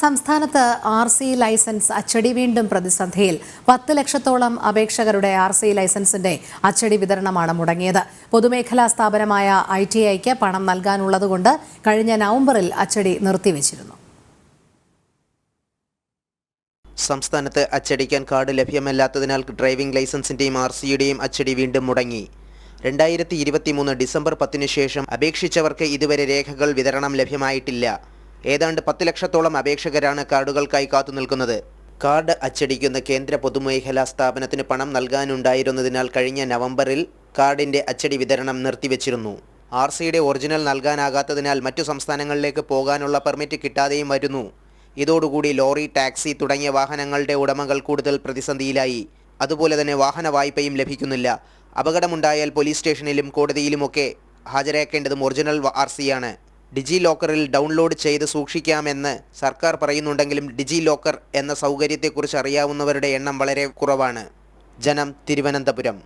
സംസ്ഥാനത്ത് R C licence അച്ചടി വീണ്ടും പ്രതിസന്ധിയിൽ. പത്ത് ലക്ഷത്തോളം അപേക്ഷകരുടെ ആർ സി ലൈസൻസിന്റെ അച്ചടി വിതരണമാണ് മുടങ്ങിയത്. പൊതുമേഖലാ സ്ഥാപനമായ ഐ ടി ഐക്ക് പണം നൽകാനുള്ളതുകൊണ്ട് കഴിഞ്ഞ നവംബറിൽ അച്ചടി നിർത്തിവച്ചിരുന്നു. സംസ്ഥാനത്ത് അച്ചടിക്കാൻ കാർഡ് ലഭ്യമല്ലാത്തതിനാൽ ഡ്രൈവിംഗ് ലൈസൻസിന്റെയും ആർ സിയുടെയും അച്ചടി വീണ്ടും മുടങ്ങി. രണ്ടായിരത്തി ഇരുപത്തിമൂന്ന് ഡിസംബർ പത്തിനു ശേഷം അപേക്ഷിച്ചവർക്ക് ഇതുവരെ രേഖകൾ വിതരണം ലഭ്യമായിട്ടില്ല. ഏതാണ്ട് പത്ത് ലക്ഷത്തോളം അപേക്ഷകരാണ് കാർഡുകൾക്കായി കാത്തുനിൽക്കുന്നത് കാർഡ് അച്ചടിക്കുന്ന കേന്ദ്ര പൊതുമേഖലാ സ്ഥാപനത്തിന് പണം നൽകാനുണ്ടായിരുന്നതിനാൽ കഴിഞ്ഞ നവംബറിൽ കാർഡിന്റെ അച്ചടി വിതരണം നിർത്തിവച്ചിരുന്നു. ആർ സിയുടെ ഒറിജിനൽ നൽകാനാകാത്തതിനാൽ മറ്റു സംസ്ഥാനങ്ങളിലേക്ക് പോകാനുള്ള പെർമിറ്റ് കിട്ടാതെയും വരുന്നു. ഇതോടുകൂടി ലോറി ടാക്സി തുടങ്ങിയ വാഹനങ്ങളുടെ ഉടമകൾ കൂടുതൽ പ്രതിസന്ധിയിലായി. അതുപോലെ തന്നെ വാഹന വായ്പയും ലഭിക്കുന്നില്ല. അപകടമുണ്ടായാൽ പോലീസ് സ്റ്റേഷനിലും കോടതിയിലുമൊക്കെ ഹാജരാക്കേണ്ടതും ഒറിജിനൽ ആർ സിയാണ് ഡിജി ലോക്കറിൽ ഡൗൺലോഡ് ചെയ്ത് സൂക്ഷിക്കാമെന്ന് സർക്കാർ പറയുന്നുണ്ടെങ്കിലും ഡിജി ലോക്കർ എന്ന സൗകര്യത്തെക്കുറിച്ച് അറിയാവുന്നവരുടെ എണ്ണം വളരെ കുറവാണ്. ജനം തിരുവനന്തപുരം.